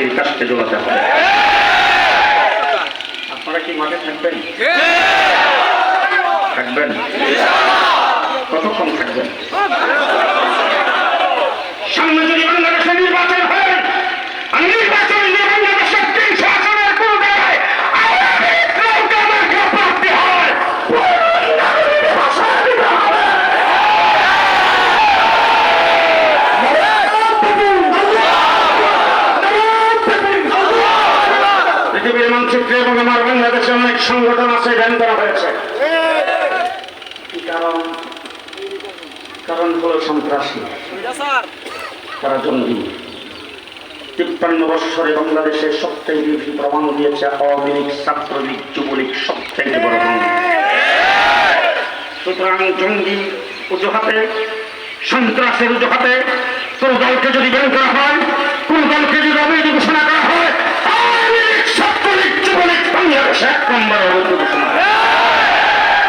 ফাঁসির কাছে জ্বলাতে হবে। আপনারা কি মাঠে থাকবেন? পৃথিবীর এবং আমার বাংলাদেশে অনেক সংগঠন আছে ব্যান করা হয়েছে। কারণ কারণ হলো সন্ত্রাসী। তারা জঙ্গি। তিপ্পান্ন বৎসরে বাংলাদেশে সবথেকে বেশি প্রমাণ দিয়েছে আওয়ামী লীগ, ছাত্রলীগ, যুবলীগ সবথেকে বড় সুতরাং জঙ্গি অজুহাতে, সন্ত্রাসের অজুহাতে কোন দলকে যদি বের করা হয় এক নম্বর অবৈধ ঘোষণা